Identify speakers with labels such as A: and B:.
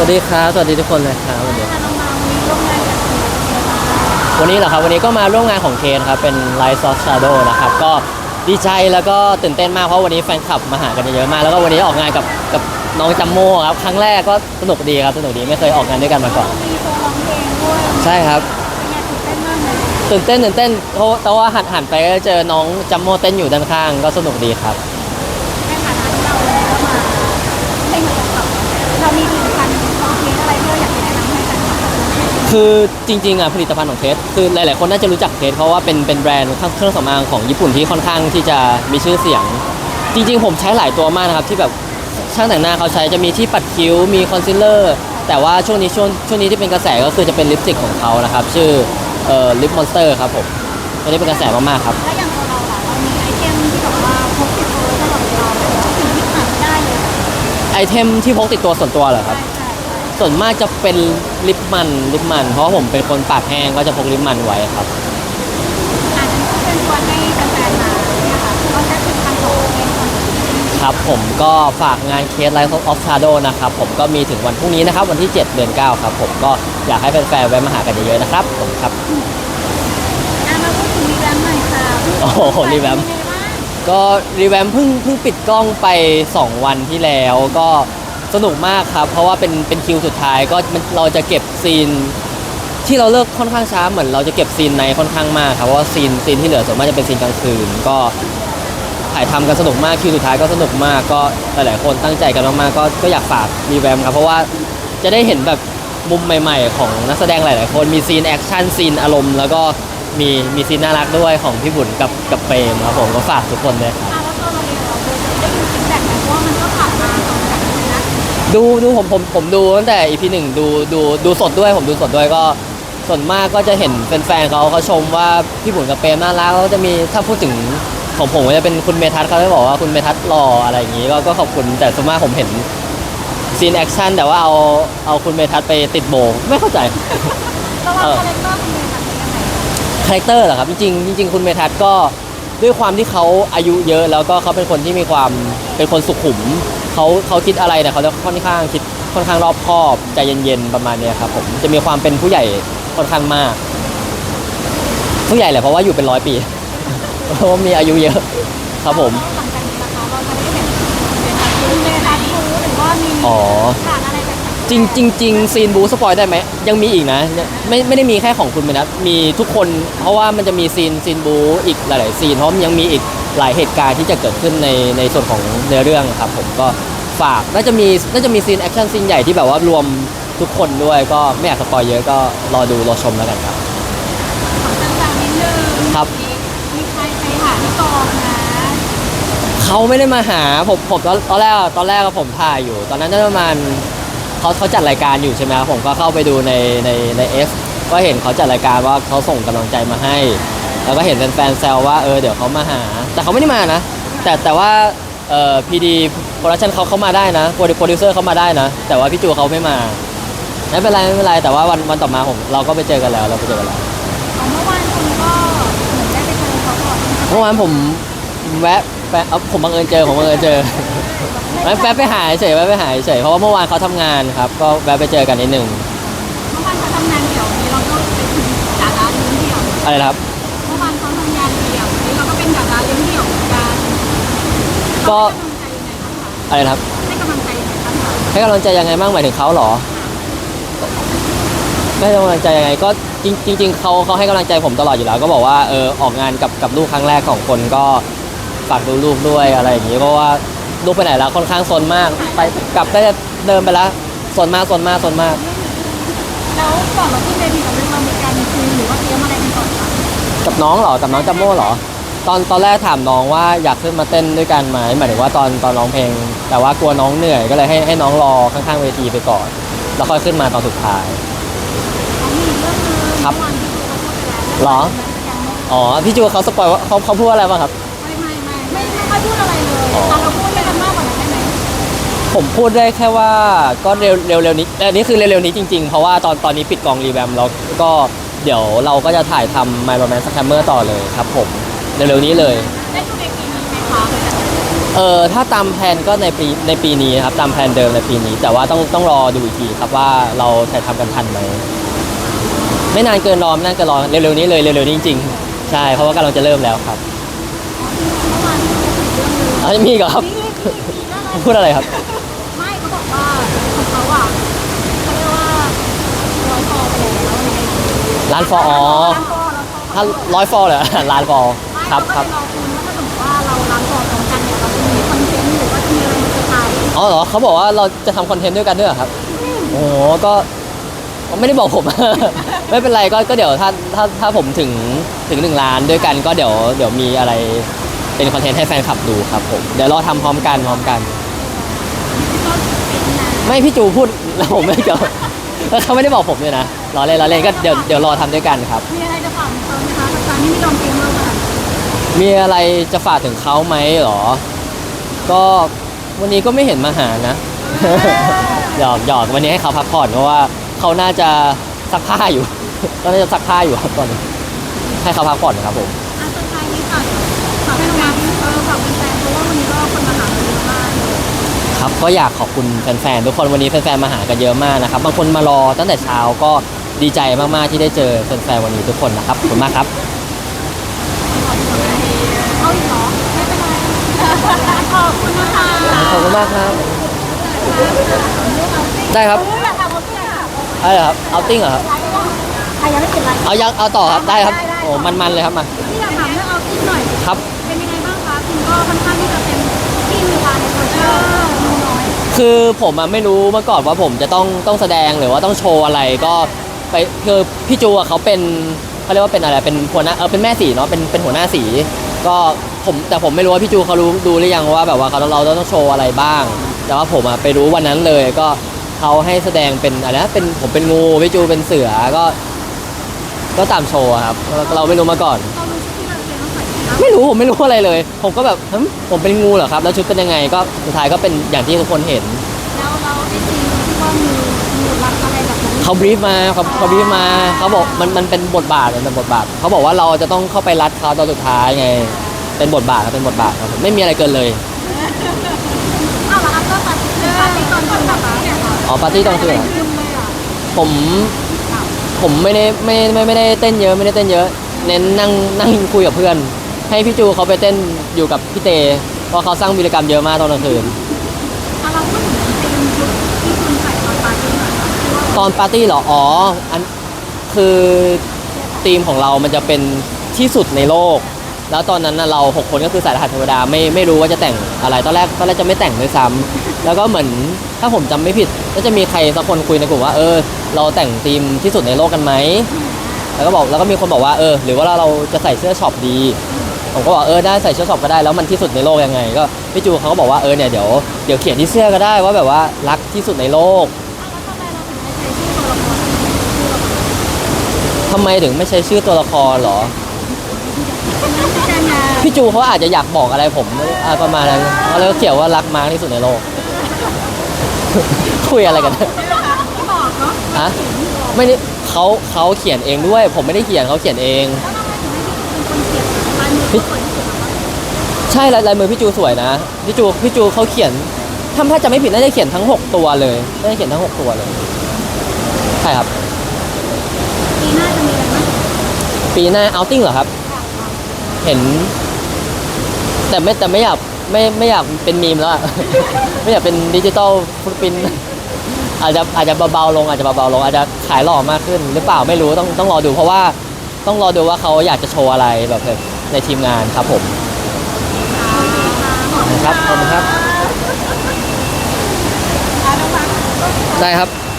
A: วัสดีครับ สวัสดีทุกคนเลยครับวันนี้
B: ถ้าเรามาวันนี้ร่วมงานกับคุณ
A: วันนี้เหรอครับ วันนี้ก็มาร่วมงานของเคนครับ เป็น Light of Shadow นะครับ ก็ดีใจแล้วก็ตื่นเต้นมาก เพราะวันนี้แฟนคลับมาหากันเยอะมาก แล้วก็วันนี้ออกงานกับกับน้องจัมโม่ครับ ครั้งแรกก็สนุกดีครับ สนุกดี ไม่เคยออกงานด้วยกันมาก่อน
B: มีโชว์ร้องเพลงด้วย
A: ใช่ครับ
B: เป็นไงตื่นเต้นมากเลย
A: ตื่นเต้นตื่นเต้นเพราะแต่ว่าหันหันไปก็เจอน้องจัมโม่เต้นอยู่ด้านข้าง ก็สนุกดีครับ
B: คื
A: อจริงๆอะผลิตภัณฑ์ของเทสคือหลายๆคนน่าจะรู้จักเทสเพราะว่าเป็นเป็นแบรนด์เครื่องสำอางของญี่ปุ่นที่ค่อนข้างที่จะมีชื่อเสียง จริงๆ ผมใช้หลายตัวมากนะครับที่แบบช่างแต่งหน้าเขาใช้จะมีที่ปัดคิ้วมีคอนซีลเลอร์แต่ว่าช่วงนี้ช่วงช่วงนี้ที่เป็นกระแสก็คือจะเป็นลิปสติกของเขานะครับ ชื่อเอ่อลิปมอนสเตอร์ครับผมตัวนี้เป็นกระแสมากๆครับ
B: แล้วอย่างตัวเราล่ะเรามีไอเทมที่แบบว่าพกติดตัวตลอดเวลาเลยสิ่งที่ขาดไม่ได้เลย
A: ไอเทมที่พกติดตัวส่วนตัวเหรอครับ
B: ใช่ใช่ใช่
A: ส่วนมากจะเป็นลิปมันลิปมัน เพราะว่าผมเป็นคนปากแห้งก็จะพกลิปมันไว้ครับ
B: อาจจะเชิญชวนให้แฟนๆมาเนี่ยค่ะเราใช้ผลิตภัณฑ์ของเพลงก่อน
A: ครับผมก็ฝากงานเคสไลฟ์ออฟชาโดนะครับผมก็มีถึงวันพรุ่งนี้นะครับ วันที่ 7 เดือน 9 ครับ ผมก็อยากให้แฟนๆแวะมาหากันเยอะๆนะครับผมครับ
B: อะมาพูดถึงรีแวมป์หน่อยค่ะ
A: โอ้โหรีแวมป์
B: เป็นยังไงบ้าง
A: ก็รีแวมเพิ่งเพิ่งปิดกล้องไป 2 วันที่แล้วก็ สนุกมากครับ เพราะว่าเป็นเป็นคิวสุดท้ายก็มันเราจะเก็บซีน ที่เราเลิกค่อนข้างช้าเหมือนเราจะเก็บซีนในค่อนข้างมากครับเพราะว่าซีนซีนที่เหลือส่วนมากจะเป็นซีนกลางคืน ก็ถ่ายทำกันสนุกมากคิวสุดท้ายก็สนุกมากก็หลายๆคนตั้งใจกันมากๆก็ก็อยากฝากรีแวมครับ เพราะว่าจะได้เห็นแบบมุมใหม่ ๆ ของนักแสดงหลาย ๆ คนมีซีนแอคชั่นซีนอารมณ์แล้วก็มีมีซีนน่ารักด้วยของพี่บุญกับกับเปรมครับผมก็ฝากทุกคนด้วยครับ
B: ดูดูผม
A: ผมผมดูตั้งแต่ EP หนึ่งดูดูดูสดด้วยผมดูสดด้วยก็ส่วนมากก็จะเห็นแฟนๆเขาเขาชมว่าพี่บุญกับเปรมน่ารักแล้วก็จะมีถ้าพูดถึงของผมก็จะเป็นคุณเมทัศน์เขาจะบอกว่าคุณเมทัศน์หล่ออะไรอย่างนี้ก็ก็ขอบคุณแต่ส่วนมากผมเห็นซีนแอคชั่นแต่ว่าเอาเอาคุณเมทัศน์ไปติดโบว์ไม่เข้าใจ
B: เราว่า
A: เออ
B: คาแรคเตอร์เป็นยังไงแบบนี้ยังไง
A: คาแรคเตอร์เหรอครับจริงๆจริงๆคุณเมทัศน์ก็ด้วยความที่เขาอายุเยอะแล้วก็เขาเป็นคนที่มีความเป็นคนสุขุม เขาเขาคิดอะไรเนี่ยเขาจะค่อนข้างคิดค่อนข้างรอบคอบใจเย็นๆประมาณเนี้ยครับผมจะมีความเป็นผู้ใหญ่ค่อนข้างมากผู้ใหญ่แหละเพราะว่าอยู่เป็นร้อยปีเพราะว่ามีอายุเยอะครับผม
B: แล้วหลังจากนี้นะคะเราจะได้เห็นเป็นเมทัศน์รู้หรือว่ามี
A: อ๋อ จริงจริงจริงซีนบูสปอยได้ไหมยังมีอีกนะ ไม่ไม่ได้มีแค่ของคุณเมนัทมีทุกคนเพราะว่ามันจะมีซีนซีนบูอีกหลาย ๆ ซีนเพราะมันยังมีอีกหลายเหตุการณ์ที่จะเกิดขึ้นในในส่วนของเนื้อเรื่องครับผมก็ฝากน่าจะมีน่าจะมีซีนแอคชั่นซีนใหญ่ที่แบบว่ารวมทุกคนด้วยก็ไม่อยากสปอยเยอะก็รอดูรอชมแล้วกันครับ
B: ของต่างๆนิดนึง
A: ครับ
B: มีมีใครไปหาที่กองนะ
A: เขาไม่ได้มาหาผมผมตอนตอนแรกตอนแรกก็ผมถ่ายอยู่ ตอนนั้นน่าจะประมาณ เขาเขาจัดรายการอยู่ใช่ไหมครับผมก็เข้าไปดูในในในเอฟก็เห็นเขาจัดรายการว่าเขาส่งกำลังใจมาให้ แล้วก็เห็นแฟนๆแซวว่าเออเดี๋ยวเขามาหา แต่เขาไม่ได้มานะ แต่แต่ว่าเอ่อพีดีโปรดักชันเขาเข้ามาได้นะโปรดิโปรดิวเซอร์เขามาได้นะ แต่ว่าพี่จูเขาไม่มาไม่เป็นไรไม่เป็นไรแต่ว่าวันวันต่อมาผมเราก็ไปเจอกันแล้วเราไปเจอกันแล้ว
B: ของเมื่อวานคุณก็เหมือนได้ไปเจอเขาก่อน
A: เมื่อวานผมแวะ แวะเอ้าผมบังเอิญเจอผมบังเอิญเจอแวะแวะไปหาเฉยแวะไปหาเฉยเพราะว่าเมื่อวานเขาทำงานครับ ก็แวะไปเจอกันนิดหนึ่ง
B: เมื่อวานเขาทำงานเดี่ยวนี้เราก็ไปถึงดาราเลี้ยงเดี่ยว
A: อะไรนะครับ
B: เมื่อวานเขาทำงานเดี่ยวนี้เราก็เป็นดาราเลี้ยงเดี่ยวเหมือนกัน
A: ก็
B: ให้กำลังใจยังไงบ้างคะ
A: อะไรนะครับ
B: ให้กำลังใจยังไงบ้างคะ
A: ให้กำลังใจยังไงบ้างหมายถึงเขาเหรอไม่ให้กำลังใจยังไงก็จริงจริงๆเขาเขาให้กำลังใจผมตลอดอยู่แล้ว ก็บอกว่าเออออกงานกับกับลูกครั้งแรกของคนก็ ฝากดูลูกด้วยอะไรอย่างนี้เพราะว่าลูกไปไหนแล้วค่อนข้างซนมาก ไปกลับได้เดินไปแล้วซนมากซนมากซนมาก
B: แล้วก่อนเราขึ้นเวทีกับเรื่องเรามีการคุยหรือว่าเตรียมอะไรกันก่อนคะ
A: กับน้องเหรอกับน้องจัมโม่เหรอ ตอนตอนแรกถามน้องว่าอยากขึ้นมาเต้นด้วยกันไหมหมายถึงว่าตอนตอนร้องเพลง แต่ว่ากลัวน้องเหนื่อยก็เลยให้ให้น้องรอข้างๆเวทีไปก่อน แล้วค่อยขึ้นมาตอนสุดท้าย
B: เขามีเรื่องนึง
A: ครับ
B: เมื่อวานที่ดูเขาพูดไปแล้ว
A: เหรออ๋อพี่จูเขาสปอยว่าเขาเขาพูดว่าอะไรบ้างครับ
B: ค่อยพูดอะไรเลย
A: อ๋อ
B: แต่เราพูดไปกันมากกว่านั้นได้ไหม
A: ผมพูดได้แค่ว่าก็เร็วเร็วเร็วนี้แต่อันนี้คือเร็วๆนี้จริงๆ เพราะว่าตอนตอนนี้ปิดกองรีแวมแล้วก็เดี๋ยวเราก็จะถ่ายทำ My Romance Scammer ต่อเลยครับผมเร็วๆนี้เลย
B: ได้ดูในปีนี้ไหมคะ
A: เออถ้าตามแผนก็ในปีในปีนี้ครับตามแผนเดิมในปีนี้ แต่ว่าต้องต้องรอดูอีกทีครับว่าเราถ่ายทำกันทันไหมไม่นานเกินรอไม่นานเกินรอเร็วๆนี้เลยเร็วๆนี้จริงๆใช่เพราะว่ากำลังจะเริ่มแล้วครับ
B: เมื่อวานที่เราคุยเรื่ องนึง
A: เอาจะมีอีกเหรอครับ
B: นี่นี่นี่น่ารัก
A: พูดอะไรครับ
B: ไม่เขาบอกว่าของเขาอะเขาเรียกว่าร้อยฟอลไปแล้วใน
A: ร้านฟออ๋อ
B: ร้านฟอร้านฟอ
A: ถ้าร้อยฟอลเลยร้านฟอลครับครับ
B: ไม่เราก็เลยรอคุณว่าถ้าสมมติว่าเราร้านฟอพร้อมกันเนี่ยเราจะมีคอนเทนต์หรือว่าจะมีอะไรมาเซอร์ไพรส์
A: อ๋อเหรอเขาบอกว่าเราจะทำคอนเทนต์ด้วยกันด้วยเหรอครับ โอ้โหก็ไม่ได้บอกผม ไม่เป็นไรก็ก็เดี๋ยวถ้าถ้าถ้าผมถึงถึงหนึ่งล้านด้วยกันก็เดี๋ยวเดี๋ยวมีอะไร เป็นคอนเทนต์ให้แฟนคลับดูครับผม เดี๋ยวรอทำพร้อมกันพร้อมกัน
B: ก็เป็นนะ
A: ไม่พี่จูพูดแล้วผมไม่เกี่ยวแล้วเขาไม่ได้บอกผมด้วยนะรอเล่นรอเล่นก็เดี๋ยวเดี๋ยวรอทำด้วยกันครับ
B: มีอะไรจะฝากถึงเขาไหมคะกับการที่ไม่ยอมเกมเราค่ะ
A: มีอะไรจะฝากถึงเขาไหมเหรอ ก็วันนี้ก็ไม่เห็นมาหานะ หยอกหยอกวันนี้ให้เขาพักผ่อนเพราะว่าเขาน่าจะซักผ้าอยู่ ก็น่าจะซักผ้าอยู่ครับตอนนี้ ให้เขาพักผ่อนครับผม
B: ครั
A: บก็อยากขอบคุณแฟนๆทุกคนวันนี้แฟนๆมาหากันเยอะมากนะครับบางคนมารอตั้งแต่เช้าก็ดีใจมากๆที่ได้เจอแฟนๆวันนี้ทุกคนนะครับขอบคุณมากครับ
B: เอาอีกเหรอไม่เป็นไรขอบคุณนะคะ
A: ขอบคุณมากครับ ได้ครับ
B: อยากทำรถเพื่อนอะ
A: อะไรเหรอครับเอาติ้งเหรอครับ
B: ใครยังไม่ติดอะไร
A: เอายังเอาต่อครับได้ครับโอ้มันๆเลยครับมา
B: พี่อยากถามเรื่องเอาติ้งหน่อย
A: ครับ
B: คือ
A: ผมอะไม่รู้มาก่อนว่าผมจะต้องต้องแสดงหรือว่าต้องโชว์อะไรก็ไปคือพี่จูอะเขาเป็นเขาเรียกว่าเป็นอะไรเป็นหัวหน้าเออเป็นแม่สีเนาะเป็นเป็นหัวหน้าสี ก็ผมแต่ผมไม่รู้ว่าพี่จูเขารู้ดูหรือยังว่าแบบว่าเขาเราต้องโชว์อะไรบ้าง แต่ว่าผมอะไปรู้วันนั้นเลยก็เขาให้แสดงเป็นอะไรนะเป็นผมเป็นงูพี่จูเป็นเสือก็ ก็ตามโชว์อะครับเราเราไม่รู้มาก่อน ไม่รู้ผมไม่รู้อะไรเลย ผมก็แบบหึผมเป็นงูเหรอครับ แล้วชุดเป็นยังไงก็สุดท้ายก็เป็นอย่างที่ทุกคนเห็น
B: แล้วเราไอ้ซีนที่ว่ามีมีรักอะไรแบบนั้น
A: เขาบรีฟมาเขาเขาบรีฟมาเขาบอกมันมันเป็นบทบาทมันเป็นบทบาทเขาบอกว่าเราจะต้องเข้าไปรัดเขาตอนสุดท้ายไง เป็นบทบาทครับเป็นบทบาทครับผมไม่มีอะไรเกินเลย
B: อ้าวแล้วอัพเตอร์ปาร์ตี้ปาร์ตี้ตอนคืนแบบนี้ค่ะ
A: อ๋อปาร์ตี้ตอนคืนเหรอ
B: คืนเลยอะ
A: ผมผมไม่ได้ไม่ไม่ไม่ได้เต้นเยอะไม่ได้เต้นเยอะ เน้นนั่งนั่งคุยกับเพื่อน ให้พี่จูเขาไปเต้นอยู่กับพี่เตเพราะเขาสร้างวีรกรรมเยอะมากตอนกลางคืน
B: อะเราพูดถึงธีมชุดที่คุณใส่ตอนปาร์ตี้หน่อยค่ะที่ว่า
A: ตอนปาร์ตี้เหรอ อ๋อ อันคือธีมของเรามันจะเป็นที่สุดในโลก แล้วตอนนั้นน่ะเราหกคนก็คือสายรหัสเทวดาไม่ไม่รู้ว่าจะแต่งอะไร ตอนแรกตอนแรกจะไม่แต่งด้วยซ้ำแล้วก็เหมือนถ้าผมจำไม่ผิดก็จะมีใครสักคนคุยในกลุ่มว่า เออ เราแต่งธีมที่สุดในโลกกันไหม แล้วก็บอกแล้วก็มีคนบอกว่าเออ หรือว่าเราเราจะใส่เสื้อช็อปดี ผมก็บอกเออได้ใส่เสื้อช็อปก็ได้แล้วมันที่สุดในโลกยังไง ก็พี่จูเขาก็บอกว่าเออเนี่ยเดี๋ยวเดี๋ยวเขียนที่เสื้อก็ได้ว่าแบบว่ารักที่สุดในโลก
B: อะแล้วทำไมเราถึงไม่ใช้ชื่อตัวละคร
A: ทำไมถึงไม่ใช้ชื่อตัวละครเหรอ
B: ใช่ไหม
A: พี่จูเขาอาจจะอยากบอกอะไรผมอะประมาณนั้นเขาเลยเขียนว่ารักมากที่สุดในโลก คุยอะไรกัน
B: ที่บอกเนาะ
A: ฮะไม่ได้เขาเขาเขียนเองด้วย ผมไม่ได้เขียนเขาเขียนเอง
B: แล้วทำไมถึงไม่ ใช่เป็นคนเขียนลายมือเขาสวยที่สุดเหรอคะ
A: ใช่ลายลายมือพี่จูสวยนะพี่จูพี่จูเขาเขียนทำถ้าจะไม่ผิดน่าจะเขียนทั้ง 6 ตัวเลยน่าจะเขียนทั้ง 6 ตัวเลยใช่ครับ
B: ปีหน้าจะมีอะไรไหม
A: ปีหน้าเอาติ้งเหรอครับ เห็น แต่ไม่แต่ไม่อยากไม่ไม่อยากเป็นมีมแล้วอะ ไม่อยากเป็นดิจิตอลฟุตปรินท์อาจจะอาจจะเบาๆลงอาจจะเบาๆลงอาจจะขายหล่อมากขึ้น หรือเปล่าไม่รู้ต้องต้องรอดูเพราะว่าต้องรอดูว่าเขาอยากจะโชว์อะไรแบบ ในทีมงานครับผมครับขอบคุณครับ ได้ครับได้ครับ